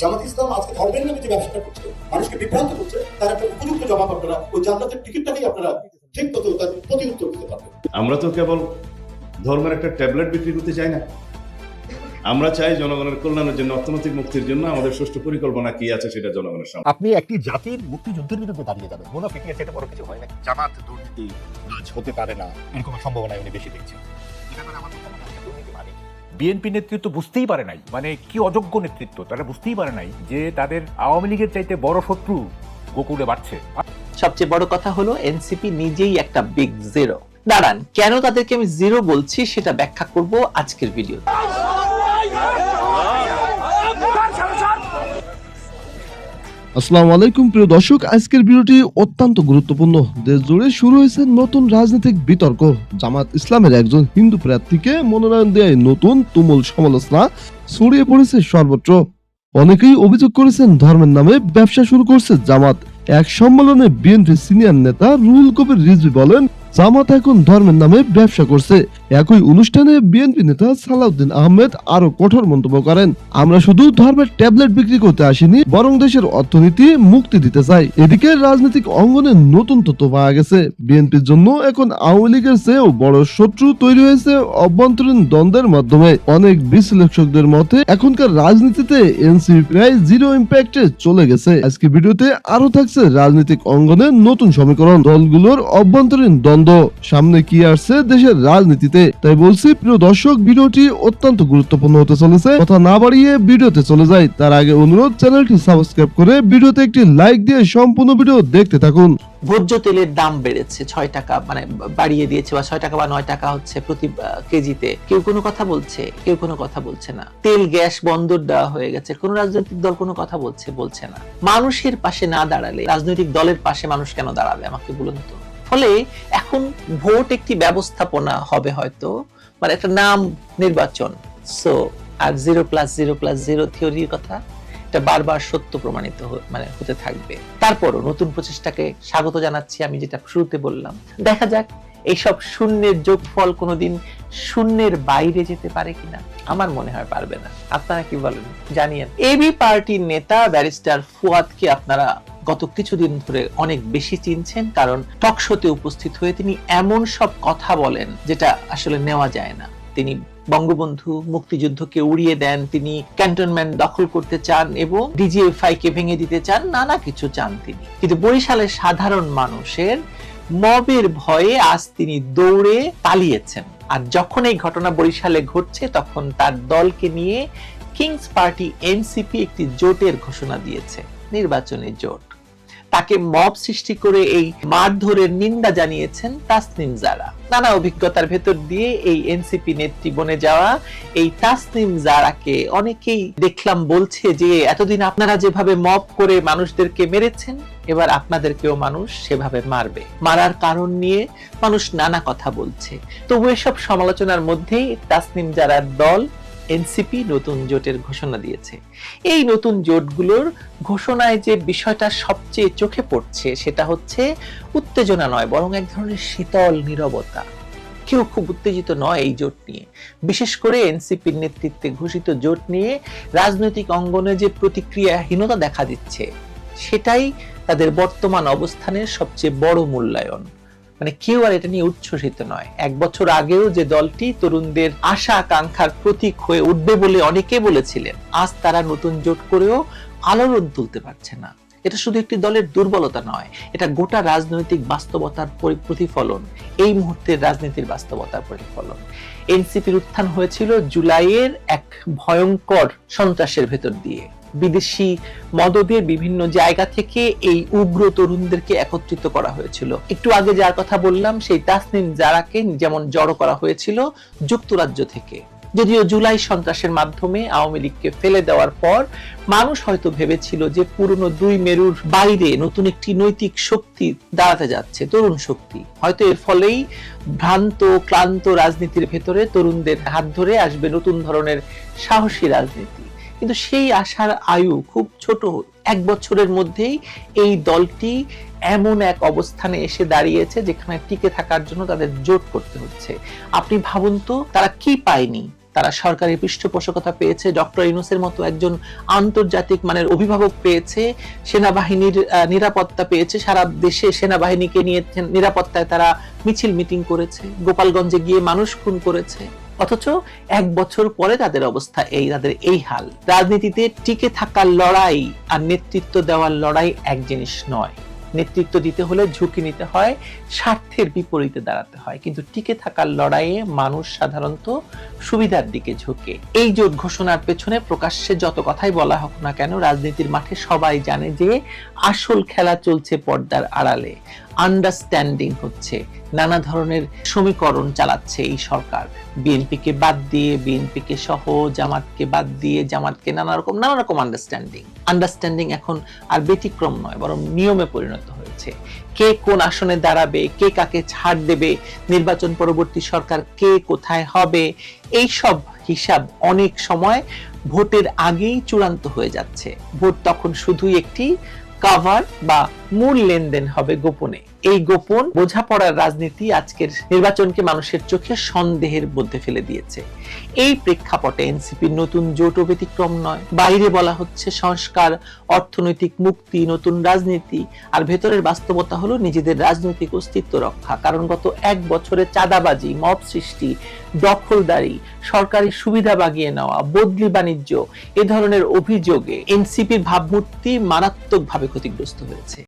জামাত ইসলাম আজকে ধর্মের নামে যে ব্যবসাটা করছে মানুষকে বিভ্রান্ত করছে তার একটা উপযুক্ত জবাব আপনারা ওই জান্নাতের টিকিটটাকেই আপনারা ঠিক মতো তার প্রতি উত্তর দিতে পারবেন। আমরা তো কেবল ধর্মের একটা ট্যাবলেট বিক্রি করতে চাই না। আমরা চাই জনগণের কল্যাণের জন্য অর্থনৈতিক মুক্তির জন্য আমাদের সুষ্ঠু পরিকল্পনা কি আছে সেটা জনগণের সামনে। আপনি একটি জাতির মুক্তিযুদ্ধের বিরুদ্ধে দাঁড়িয়ে যাবেন। মুনাফিকের সেটা বড় কিছু হয় না। জামাত দুর্নীতি কাজ হতে পারে না এরকম সম্ভাবনায় উনি বেশি দেখছেন। এটা আমার মনে দুর্নীতি মানে কি? বিএনপি নেতৃত্ব বুঝতেই পারে নাই। মানে কি অযোগ্য নেতৃত্ব, তারা বুঝতেই পারে নাই যে তাদের আওয়ামী লীগের চাইতে বড় শত্রু গোকুলে বাড়ছে। সবচেয়ে বড় কথা হলো, এনসিপি নিজেই একটা বিগ জিরো দাঁড়ান, কেন তাদেরকে আমি জিরো বলছি সেটা ব্যাখ্যা করব আজকের ভিডিও আসসালামু আলাইকুম, প্রিয় দর্শক। আজকের ভিডিওটি অত্যন্ত গুরুত্বপূর্ণ। দেশ জুড়ে শুরু হয়েছে নতুন রাজনৈতিক বিতর্ক। জামাত ইসলামের একজন হিন্দু প্রার্থীকে মনোনয়ন দেয় নতুন তুমুল সমালোচনা ছড়িয়ে পড়েছে সর্বত্র। অনেকেই অভিযোগ করেছেন ধর্মের নামে ব্যবসা শুরু করছে জামাত। এক সম্মেলনে বিএনপি সিনিয়র নেতা রুহুল কবির রিজভি বলেন জামাত এখন ধর্মের নামে ব্যবসা করছে। একই অনুষ্ঠানে বিএনপি নেতা সালাউদ্দিন আহমেদ আরও কঠোর মন্তব্য করেন। আমরা শুধু ধর্মের ট্যাবলেট বিক্রি করতে আসিনি, বরং দেশের অর্থনীতি মুক্তি দিতে চাই। এদিকে রাজনৈতিক অঙ্গনে নতুন তথ্য পাওয়া গেছে। বিএনপির জন্য এখন আওয়ামী লীগের চেয়েও বড় শত্রু তৈরি হয়েছে অভ্যন্তরীণ দ্বন্দ্বের মাধ্যমে। অনেক বিশ্লেষকদের মতে, এখনকার রাজনীতিতে এনসিপি প্রায় জিরো ইম্প্যাক্টে চলে গেছে। আজকে ভিডিওতে আরও থাকছে রাজনৈতিক অঙ্গনে নতুন সমীকরণ। দলগুলোর অভ্যন্তরীণ দ্বন্দ্ব সামনে কি আসছে দেশের রাজনীতিতে? তাই বলছি, প্রিয় দর্শক, ভিডিওটি অত্যন্ত গুরুত্বপূর্ণ হতে চলেছে। কথা না বাড়িয়ে ভিডিওতে চলে যাই। তার আগে অনুরোধ, চ্যানেলটি সাবস্ক্রাইব করে ভিডিওতে একটি লাইক দিয়ে সম্পূর্ণ ভিডিও দেখতে থাকুন। ভোজ্য তেলের দাম বেড়েছে ছয় টাকা মানে বাড়িয়ে দিয়েছে, বা ছয় টাকা বা নয় টাকা হচ্ছে প্রতি কেজিতে। কেউ কোনো কথা বলছে, কেউ কোনো কথা বলছে না। তেল, গ্যাস বন্দর দেওয়া হয়ে গেছে, কোন রাজনৈতিক দল কোনো কথা বলছে বলছে না। মানুষের পাশে না দাঁড়ালে, রাজনৈতিক দলের পাশে মানুষ কেন দাঁড়াবে? আমাকে বলুন তো। ফলে এখন ভোট একটি ব্যবস্থাপনা হবে হয়তো মানে একটা নাম নির্বাচন। সো আর zero plus zero plus zero থিওরির কথা, এটা বারবার সত্য প্রমাণিত মানে হতে থাকবে। তারপরও নতুন প্রচেষ্টাকে স্বাগত জানাচ্ছি আমি যেটা শুরুতে বললাম। দেখা যাক, এইসব শূন্যের যোগফল কোনোদিন শূন্যের বাইরে যেতে পারে কিনা, আমার মনে হয় পারবে না। আপনারা কি বলেন? জানিয়েন। এবি পার্টির নেতা, ব্যারিস্টার ফুয়াদকে আপনারা গত কিছুদিন ধরে অনেক বেশি চিনছেন, কারণ টক শোতে উপস্থিত হয়ে তিনি এমন সব কথা বলেন যেটা আসলে নেওয়া যায় না। তিনি বঙ্গবন্ধু, মুক্তিযুদ্ধকে উড়িয়ে দেন, তিনি ক্যান্টনমেন্ট দখল করতে চান এবং ডিজিএফআই কে ভেঙে দিতে চান, নানা কিছু চান তিনি। কিন্তু বরিশালের সাধারণ মানুষের মবের ভয়ে আজ তিনি দৌড়ে পালিয়েছেন। আর যখন এই ঘটনা বরিশালে ঘটছে, তখন তার দলকে নিয়ে কিংস পার্টি এনসিপি একটি জোটের ঘোষণা দিয়েছে, নির্বাচনী জোট। তাকে মব সৃষ্টি করে এই মারধরের নিন্দা জানিয়েছেন তাসনিম জারা। নানা অভিজ্ঞতার ভেতর দিয়ে এই এনসিপি নেত্রী বনে যাওয়া এই তাসনিম জারাকে অনেকেই দেখলাম বলছে যে, এতদিন আপনারা যেভাবে মব করে মানুষদেরকে মেরেছেন, এবার আপনাদেরকেও মানুষ সেভাবে মারবে। মারার কারণ নিয়ে মানুষ নানা কথা বলছে। তবু এসব সমালোচনার মধ্যেই তাসনিম জারার দল এনসিপি নতুন জোটের ঘোষণা দিয়েছে। এই নতুন জোটগুলোর ঘোষণায় যে বিষয়টা সবচেয়ে চোখে পড়ছে সেটা হচ্ছে উত্তেজনা নয়, বরং এক ধরনের শীতল নীরবতা। কেউ খুব উত্তেজিত নয় এই জোট নিয়ে। বিশেষ করে এনসিপির নেতৃত্বে ঘোষিত জোট নিয়ে রাজনৈতিক অঙ্গনে যে প্রতিক্রিয়াহীনতা দেখা দিচ্ছে, সেটাই তাদের বর্তমান অবস্থানের সবচেয়ে বড় মূল্যায়ন। মানে কেউ আর এটা নিয়ে উচ্ছ্বসিত নয়। এক বছর আগেও যে দলটি তরুণদের আশা আকাঙ্ক্ষার প্রতীক হয়ে উঠবে বলে অনেকে বলেছিলেন, আজ তারা নতুন জোট করেও আলোড়ন তুলতে পারছে না। এটা শুধু একটি দলের দুর্বলতা নয়, এটা গোটা রাজনৈতিক বাস্তবতার প্রতিফলন। এই মুহূর্তের রাজনীতির বাস্তবতার প্রতিফলন। এনসিপির উত্থান হয়েছিল জুলাইয়ের এক ভয়ঙ্কর সন্ত্রাসের ভেতর দিয়ে। বিদেশি মদদের বিভিন্ন জায়গা থেকে এই উগ্র তরুণদেরকে একত্রিত করা হয়েছিল। একটু আগে যার কথা বললাম, সেই তাসনিম জারাকে যেমন জড়ো করা হয়েছিল যুক্তরাজ্য থেকে। যদিও জুলাই সন্ত্রাসের মাধ্যমে আওয়ামী লীগকে ফেলে দেওয়ার পর মানুষ হয়তো ভেবেছিল যে পুরনো দুই মেরুর বাইরে নতুন একটি নৈতিক শক্তি দাঁড়াতে যাচ্ছে, তরুণ শক্তি। হয়তো এর ফলেই ভ্রান্ত, ক্লান্ত রাজনীতির ভেতরে তরুণদের হাত ধরে আসবে নতুন ধরনের সাহসী রাজনীতি। কিন্তু সেই আশার আয়ু খুব ছোট, এক বছরের মধ্যেই এই দলটি এমন এক অবস্থানে এসে দাঁড়িয়েছে যেখানে টিকে থাকার জন্য তাদের জোট করতে হচ্ছে। আপনি ভাবুন তো, তারা কি পায়নি? তারা সরকারি পৃষ্ঠপোষকতা পেয়েছে, ডক্টর ইউনুসের মতো একজন আন্তর্জাতিক মানের অভিভাবক পেয়েছে, সেনাবাহিনীর নিরাপত্তা পেয়েছে, সারা দেশে সেনাবাহিনীকে নিয়ে নিরাপত্তায় তারা মিছিল মিটিং করেছে, গোপালগঞ্জে গিয়ে মানুষ খুন করেছে। অথচ এক বছর পরে তাদের অবস্থা এই, তাদের এই হাল। রাজনীতিতে টিকে থাকার লড়াই আর নেতৃত্ব দেওয়ার লড়াই এক জিনিস নয়। নেতৃত্ব দিতে হলে ঝুঁকি নিতে হয়, স্বার্থের বিপরীতে দাঁড়াতে হয়। কিন্তু টিকে থাকার লড়াইয়ে মানুষ সাধারণত সুবিধার দিকে ঝুঁকে। এই জোট ঘোষণার পেছনে প্রকাশ্যে যত কথাই বলা হোক না কেন, রাজনীতির মাঠে সবাই জানে যে আসল খেলা চলছে পর্দার আড়ালে। আন্ডারস্ট্যান্ডিং হচ্ছে। নানা ধরনের সমীকরণ চালাচ্ছে এই সরকার। বিএনপিকে বাদ দিয়ে, বিএনপিকে সহ জামাতকে বাদ দিয়ে, জামাতকে নানা রকম নানা রকম আন্ডারস্ট্যান্ডিং আন্ডারস্ট্যান্ডিং এখন আর ব্যতিক্রম নয়, বরং নিয়মে পরিণত হয়েছে। কে কোন আসনে দাঁড়াবে, কে কাকে ছাড় দেবে, নির্বাচন পরবর্তী সরকার কে কোথায় হবে এই সব হিসাব অনেক সময় ভোটের আগেই চূড়ান্ত হয়ে যাচ্ছে। ভোট তখন শুধুই একটি কাভার বা মূল লেনদেন হবে গোপনে। এই গোপন বোঝাপড়ার রাজনীতি আজকের নির্বাচনকে মানুষের চোখে সন্দেহের মধ্যে ফেলে দিয়েছে। এই প্রেক্ষাপটে এনসিপির নতুন জোটও ব্যতিক্রম নয়। বাইরে বলা হচ্ছে সংস্কার, অর্থনৈতিক মুক্তি, নতুন রাজনীতি, আর ভেতরের বাস্তবতা হলো নিজেদের রাজনৈতিক অস্তিত্ব রক্ষা। কারণ গত এক বছরে চাঁদাবাজি, মব সৃষ্টি, দখলদারি, সরকারি সুবিধা বাগিয়ে নেওয়া, বদলি বাণিজ্য, এ ধরনের অভিযোগে এনসিপির ভাবমূর্তি মারাত্মকভাবে ক্ষতিগ্রস্ত হয়েছে।